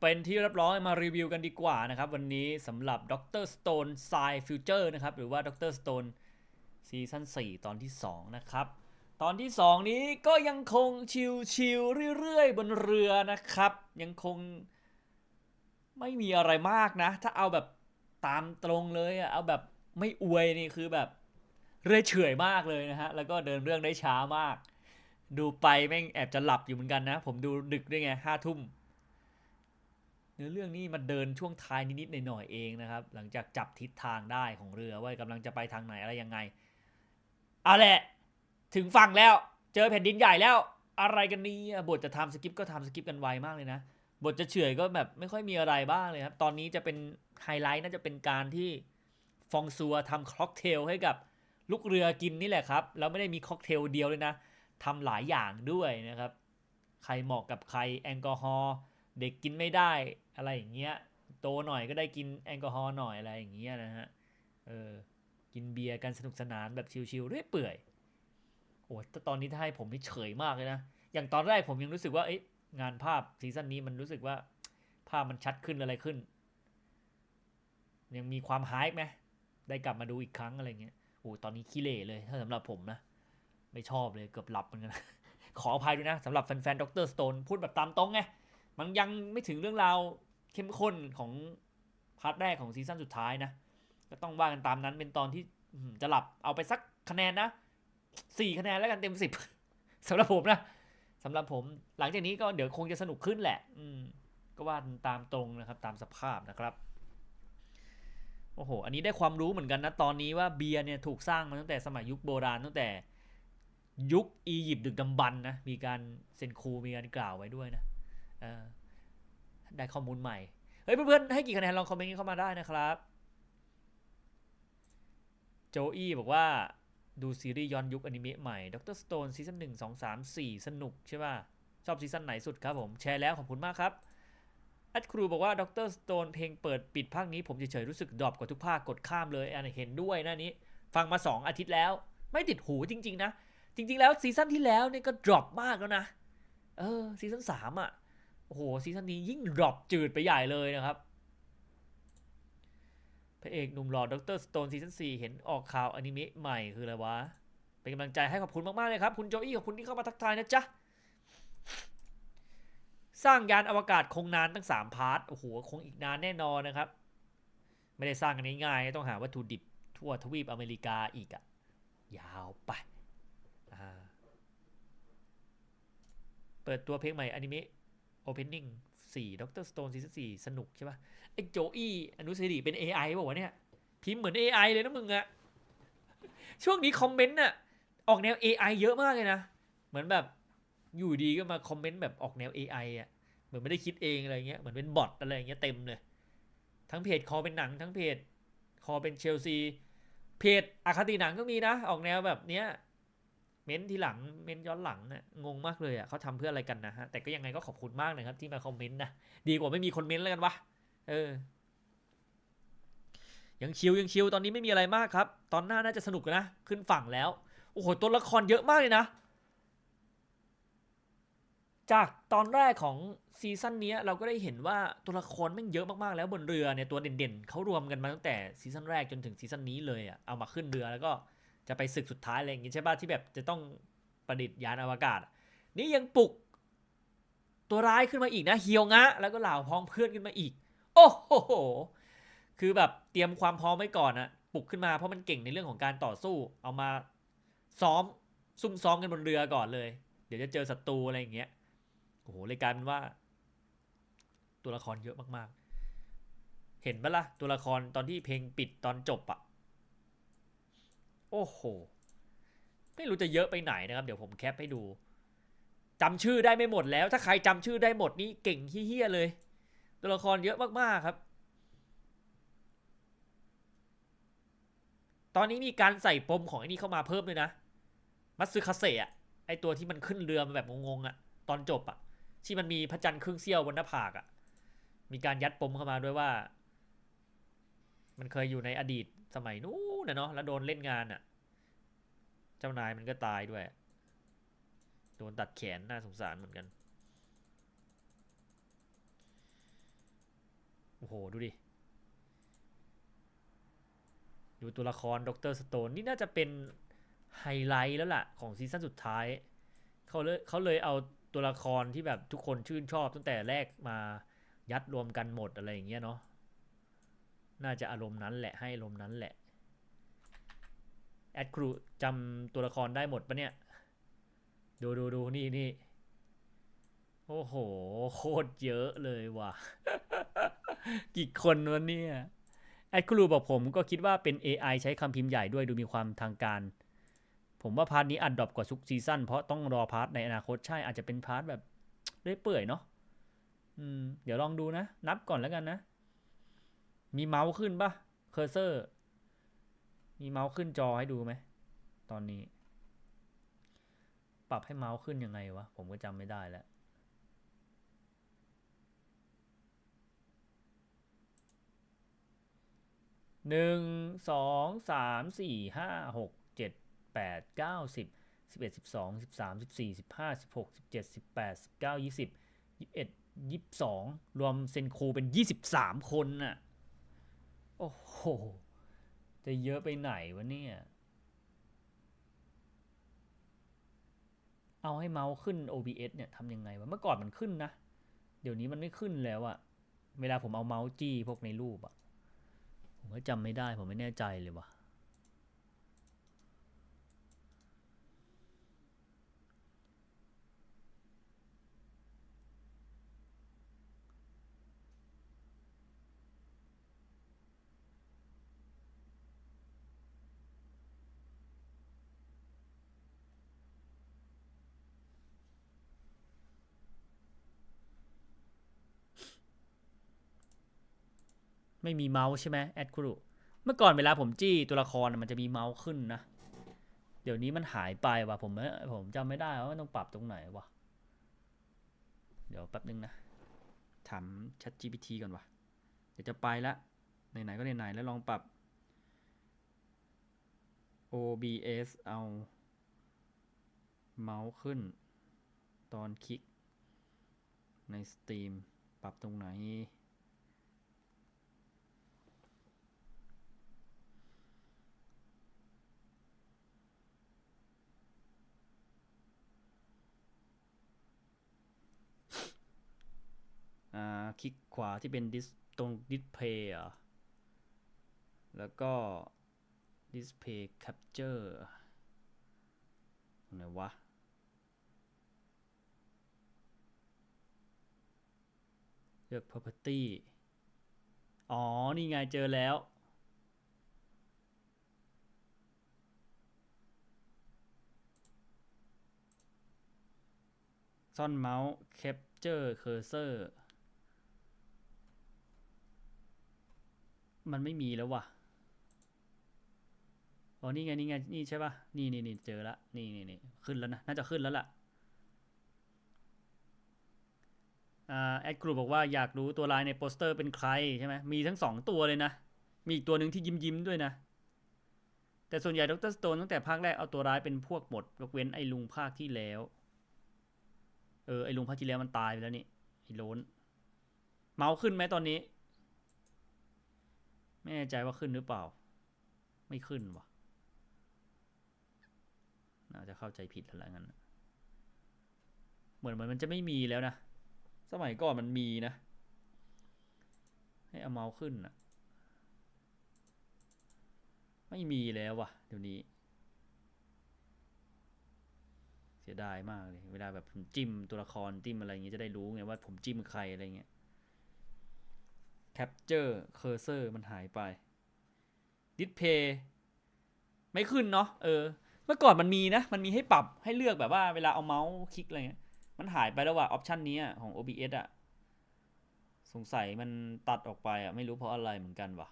เป็นที่รียบรอยมารีวิวกันดีกว่านะครับ วันนี้สำหรับ Dr. Stone Side Future นะครับ หรือว่า Dr. Stone ซีซั่น4ตอนที่ 2 นะครับ ตอนที่ 2 นี้ก็ยังคงชิลๆเรื่อยๆ บนเรือนะครับ ยังคงไม่มีอะไรมากนะ ถ้าเอาแบบตามตรงเลยอะเอาแบบไม่อวยนี่คือแบบเรื่อยเฉอยมากเลยนะฮะ แล้วก็เดินเรื่องได้ช้ามาก ดูไปแม่งแอบจะหลับอยู่เหมือนกันนะ ผมดูดึกด้วยไงห้าทุ่ม เนื้อเรื่องนี้มันเดินช่วงท้ายนิดๆหน่อยๆเองนะครับ หลังจากจับทิศทางได้ของเรือว่ากำลังจะไปทางไหนอะไรยังไงเอาแหละถึงฝั่งแล้ว เจอแผ่นดินใหญ่แล้ว อะไรกันนี่บทจะทำสกิปก็ทำสกิปกันไวมากเลยนะ บทจะเฉื่อยก็แบบไม่ค่อยมีอะไรบ้างเลยครับ ตอนนี้จะเป็นไฮไลท์น่าจะเป็นการที่ฟองซัวทำค็อกเทลให้กับลูกเรือกินนี่แหละครับ แล้วไม่ได้มีค็อกเทลเดียวเลยนะทำหลายอย่างด้วยนะครับ ใครเหมาะกับใครแอลกอฮอล์ เด็กกินไม่ได้อะไรอย่างเงี้ยโตหน่อยก็ได้กินแอลกอฮอล์หน่อยอะไรอย่างเงี้ยนะฮะเออกินเบียร์กันสนุกสนานแบบชิลๆเรื่อยเปื่อยโอ้แต่ตอนนี้ถ้าให้ผมนี่เฉยมากเลยนะอย่างตอนแรกผมยังรู้สึกว่าเอ๊ะงานภาพซีซั่นนี้มันรู้สึกว่าภาพมันชัดขึ้นอะไรขึ้น ยังมีความไฮป์ไหมได้กลับมาดูอีกครั้งอะไรเงี้ยโอ้ตอนนี้ขี้เหร่เลยถ้าสำหรับผมนะ ไม่ชอบเลยเกือบหลับเหมือนกัน ขออภัยด้วยนะสำหรับแฟนๆด็อกเตอร์สโตนพูดแบบตามตรงไง มันยังไม่ถึงเรื่องราวเข้มข้นของพาร์ทแรกของซีซั่นสุดท้ายนะ ก็ต้องว่ากันตามนั้นเป็นตอนที่จะหลับเอาไปสักคะแนนนะสี่คะแนนแล้วกันเต็มสิบสำหรับผมนะสำหรับผมหลังจากนี้ก็เดี๋ยวคงจะสนุกขึ้นแหละ อืม ก็ว่าตามตรงนะครับตามสภาพนะครับโอ้โห อันนี้ได้ความรู้เหมือนกันนะ ตอนนี้ว่าเบียร์เนี่ยถูกสร้างมาตั้งแต่สมัยยุคโบราณตั้งแต่ยุคอียิปต์ดึกดำบรรพ์นะ มีการเซนคูมีการกล่าวไว้ด้วยนะ ได้ข้อมูลใหม่ เฮ้ยเพื่อนๆให้กี่คะแนนลองคอมเมนต์เข้ามาได้นะครับ โจอี้บอกว่าดูซีรีส์ย้อนยุคอนิเมะใหม่ด็อกเตอร์สโตนซีซั่นหนึ่งสองสามสี่สนุกใช่ป่ะ ชอบซีซั่นไหนสุดครับผม แชร์แล้วขอบคุณมากครับอัดครูบอกว่าด็อกเตอร์สโตนเพลงเปิดปิดภาคนี้ผมเฉยๆรู้สึกดรอปกว่าทุกภาคกดข้ามเลยอันเห็นด้วยนะนี้ ฟังมา 2 อาทิตย์แล้ว ไม่ติดหูจริง ๆ นะ จริง ๆ แล้วซีซั่นที่แล้วเนี่ยก็ดรอปมากแล้วนะ เออซีซั่นสามอะ โอ้โหซีซั่นนี้ยิ่งดรอปจืดไปใหญ่เลยนะครับพระเอกหนุ่มหล่อดรสโตนซีซั่น4เห็นออกข่าวอนิเมะใหม่คืออะไรวะ เป็นกำลังใจให้ขอบคุณมาก ๆ เลยครับ คุณโจอี้ขอบคุณที่เข้ามาทักทายนะจ๊ะ สร้างยานอวกาศคงนานตั้ง 3 พาร์ท โอ้โห คงอีกนานแน่นอนนะครับ ไม่ได้สร้างกันง่ายๆ ต้องหาวัตถุดิบทั่วทวีปอเมริกาอีกอะยาวไป เปิดตัวเพลงใหม่อนิเมะ Opening 4 Doctor Stone Season 4สนุกใช่ปะไอ้โจอี้อนุสิริเป็น AI บอกว่าวะเนี่ย พิมพ์เหมือน AI เลยนะมึงอะช่วงนี้คอมเมนต์น่ะออกแนว AI เยอะมากเลยนะ เหมือนแบบอยู่ดีก็มาคอมเมนต์แบบออกแนว AI อะเหมือนไม่ได้คิดเองอะไรเงี้ยเหมือนเป็นบอทอะไรเงี้ยเต็มเลย ทั้งเพจคอเป็นหนังทั้งเพจคอเป็นเชลซีเพจอคติหนังก็มีนะ ออกแนวแบบเนี้ย เม้นทีหลังเม้นย้อนหลังนะงงมากเลยอะเขาทำเพื่ออะไรกันนะฮะแต่ก็ยังไงก็ขอบคุณมากนะครับ ที่มาคอมเมนต์นะดีกว่าไม่มีคนเม้นต์แล้วกันวะเออยังชิวยังชิวตอนนี้ไม่มีอะไรมากครับ ตอนหน้าน่าจะสนุกนะ ขึ้นฝั่งแล้ว โอ้โหตัวละครเยอะมากเลยนะ จากตอนแรกของซีซั่นนี้เราก็ได้เห็นว่าตัวละครม่งเยอะมากๆแล้วบนเรือเนี่ยตัวเด่นๆเขารวมกันมาตั้งแต่ซีซั่นแรกจนถึงซีซั่นนี้เลยอะเอามาขึ้นเรือแล้วก็ จะไปศึกสุดท้ายอะไรอย่างงี้ใช่ป่ะที่แบบจะต้องประดิษฐ์ยานอวกาศ นี่ยังปลุกตัวร้ายขึ้นมาอีกนะเฮียวงะ แล้วก็เหล่าพ้องเพื่อนขึ้นมาอีก โอ้โห คือแบบเตรียมความพร้อมไว้ก่อนอะปลุกขึ้นมาเพราะมันเก่งในเรื่องของการต่อสู้ เอามาซ้อมซุ่มซ้อมกันบนเรือก่อนเลย เดี๋ยวจะเจอศัตรูอะไรอย่างเงี้ยโอ้โหเลยกลายเป็นว่า ตัวละครเยอะมากๆ เห็นปะล่ะตัวละครตอนที่เพลงปิดตอนจบอะ โอ้โห ไม่รู้จะเยอะไปไหนนะครับ เดี๋ยวผมแคปให้ดูจำชื่อได้ไม่หมดแล้ว ถ้าใครจำชื่อได้หมดนี่เก่งเฮี้ยเลย ตัวละครเยอะมากๆครับ ตอนนี้มีการใส่ปมของไอ้นี่เข้ามาเพิ่มเลยนะ มัตสึคาเซะไอตัวที่มันขึ้นเรือมาแบบงงๆอะตอนจบอะที่มันมีพระจันทร์ครึ่งเสี้ยวบนหน้าผากอะมีการยัดปมเข้ามาด้วยว่า มันเคยอยู่ในอดีต สมัยนู้นนะเนาะแล้วโดนเล่นงานอะเจ้านายมันก็ตายด้วย โดนตัดแขนน่าสงสารเหมือนกันโอ้โห ดูดิ ดูตัวละครด็อกเตอร์สโตนนี่น่าจะเป็นไฮไลท์แล้วล่ะ ของซีซั่นสุดท้าย เขาเลยเขาเลยเอาตัวละครที่แบบทุกคนชื่นชอบตั้งแต่แรกมายัดรวมกันหมดอะไรอย่างเงี้ยเนาะ น่าจะอารมณ์นั้นแหละให้อารมณ์นั้นแหละแอดครูจำตัวละครได้หมดปะเนี่ย ดูดูดูนี่นี่โอ้โห โคตรเยอะเลยว่ะ กี่คนวะเนี่ยแอดครูบอกผมก็คิดว่าเป็น AI ใช้คำพิมพ์ใหญ่ด้วยดูมีความทางการ ผมว่าพาร์ทนี้อัดดรอปกว่าทุกซีซั่นเพราะต้องรอพาร์ทในอนาคตใช่อาจจะเป็นพาร์ทแบบเรื่อยเปื่อยเนาะอืม เดี๋ยวลองดูนะ นับก่อนแล้วกันนะ มีเมาส์ขึ้นปะเคอร์เซอร์ มีเมาส์ขึ้นจอให้ดูไหม ตอนนี้ ปรับให้เมาส์ขึ้นยังไงวะ ผมก็จำไม่ได้แล้ว หนึ่ง สอง สาม สี่ ห้า หก เจ็ด แปด เก้าสิบ สิบเอ็ด สิบสอง สิบสาม สิบสี่ สิบห้า สิบหก สิบเจ็ด สิบแปด สิบเก้า ยี่สิบยี่สิบเอ็ดยี่สิบสอง รวมเซนคูเป็นยี่สิบสามคนน่ะ โอ้โห จะเยอะไปไหนวะเนี่ย เอาให้เมาส์ขึ้น OBS เนี่ยทำยังไงวะ เมื่อก่อนมันขึ้นนะ เดี๋ยวนี้มันไม่ขึ้นแล้วอะเวลาผมเอาเมาส์จี้พวกในรูปอะผมก็จำไม่ได้ผมไม่แน่ใจเลยวะ ไม่มีเมาส์ใช่ไหมแอดครูเมื่อก่อนเวลาผมจี้ตัวละครมันจะมีเมาส์ขึ้นนะ เดี๋ยวนี้มันหายไปว่ะผมไม่ผมจำไม่ได้ว่าต้องปรับตรงไหนวะเดี๋ยวแป๊บนึงนะ ถาม Chat GPT ก่อนวะเดี๋ยวจะไปละไหนๆก็ไหนๆแล้วลองปรับ OBS เอาเมาส์ขึ้น ตอนคลิก ใน Steam ปรับตรงไหน อ่า คลิกขวาที่เป็นดิสตรงดิสเพย์แล้วก็ display capture ตรงไหนวะ เลือก property อ๋อ นี่ไงเจอแล้ว ซ่อนเมาส์ capture cursor มันไม่มีแล้วว่ะอ๋อนี่ไงนี่ไงนี่ใช่ป่ะ นี่นี่นี่เจอละ นี่นี่นี่ขึ้นแล้วนะ น่าจะขึ้นแล้วล่ะอ่าแอดกรูบอกว่าอยากรู้ตัวลายในโปสเตอร์เป็นใครใช่ไหมมีทั้งสองตัวเลยนะ มีอีกตัวหนึ่งที่ยิ้มยิ้มด้วยนะ แต่ส่วนใหญ่ดรสโตนตั้งแต่ภาคแรกเอาตัวร้ายเป็นพวกหมดยกเว้นไอ้ลุงภาคที่แล้ว เออไอ้ลุงภาคที่แล้วมันตายไปแล้วนี่ไอ้โลนเมาส์ขึ้นไหมตอนนี้ ไม่แน่ใจว่าขึ้นหรือเปล่า ไม่ขึ้นวะน่าจะเข้าใจผิดแล้วละงั้น เหมือนเหมันมันจะไม่มีแล้วนะ สมัยก่อนมันมีนะ ให้เอาเมาส์ขึ้นนะไม่มีแล้ววะเดี๋ยวนี้เสียดายมากเลย เวลาแบบผมจิ้มตัวละครจิ้มอะไรอย่างเงี้ยจะได้รู้ไงว่าผมจิ้มใครอะไรเงี้ย capture cursor มันหายไป display ไม่ขึ้นเนาะเออ เมื่อก่อนมันมีนะ มันมีให้ปรับให้เลือกแบบว่าเวลาเอาเมาส์คลิกอะไรเงี้ยมันหายไปแล้วว่ะออปชันนี้ของ OBS อะสงสัยมันตัดออกไปอะไม่รู้เพราะอะไรเหมือนกันว่ะ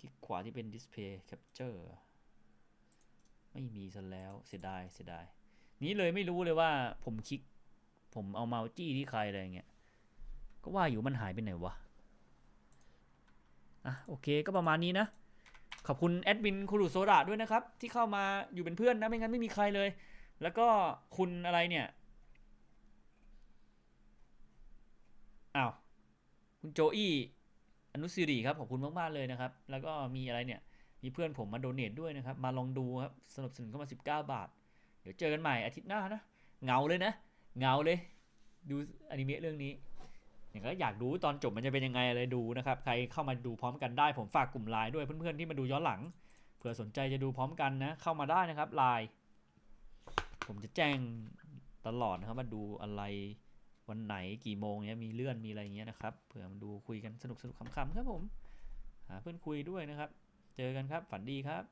คลิกขวาที่เป็น display capture ไม่มีซะแล้วเสียดายเสียดาย นี้เลยไม่รู้เลยว่าผมคลิก ผมเอาเมาส์จี้ที่ใครอะไรเงี้ย ก็ว่าอยู่มันหายไปไหนวะ อะโอเคก็ประมาณนี้นะ ขอบคุณแอดมินคุรุโซดะด้วยนะครับ ที่เข้ามาอยู่เป็นเพื่อนนะ ไม่งั้นไม่มีใครเลย แล้วก็คุณอะไรเนี่ย อ้าว คุณโจอี้อนุสิริครับ ขอบคุณมาก ๆ เลยนะครับ แล้วก็มีอะไรเนี่ย มีเพื่อนผมมาโดเนทด้วยนะครับ มาลองดูครับสนับสนุนเข้ามา 19 บาท เดี๋ยวเจอกันใหม่อาทิตย์หน้านะ เงาเลยนะ เงาเลย ดูอนิเมะเรื่องนี้อย่างก็อยากดูตอนจบมันจะเป็นยังไงอะไรดูนะครับ ใครเข้ามาดูพร้อมกันได้ ผมฝากกลุ่มไลน์ด้วยเพื่อนๆที่มาดูย้อนหลังเผื่อสนใจจะดูพร้อมกันนะ เข้ามาได้นะครับไลน์ผมจะแจ้งตลอดนะครับว่าดูอะไรวันไหนกี่โมงเนี้ยมีเลื่อนมีอะไรอย่างเงี้ยนะครับเผื่อมาดูคุยกันสนุกสนุกๆขำๆครับผมหาเพื่อนคุยด้วยนะครับ เจอกันครับฝันดีครับ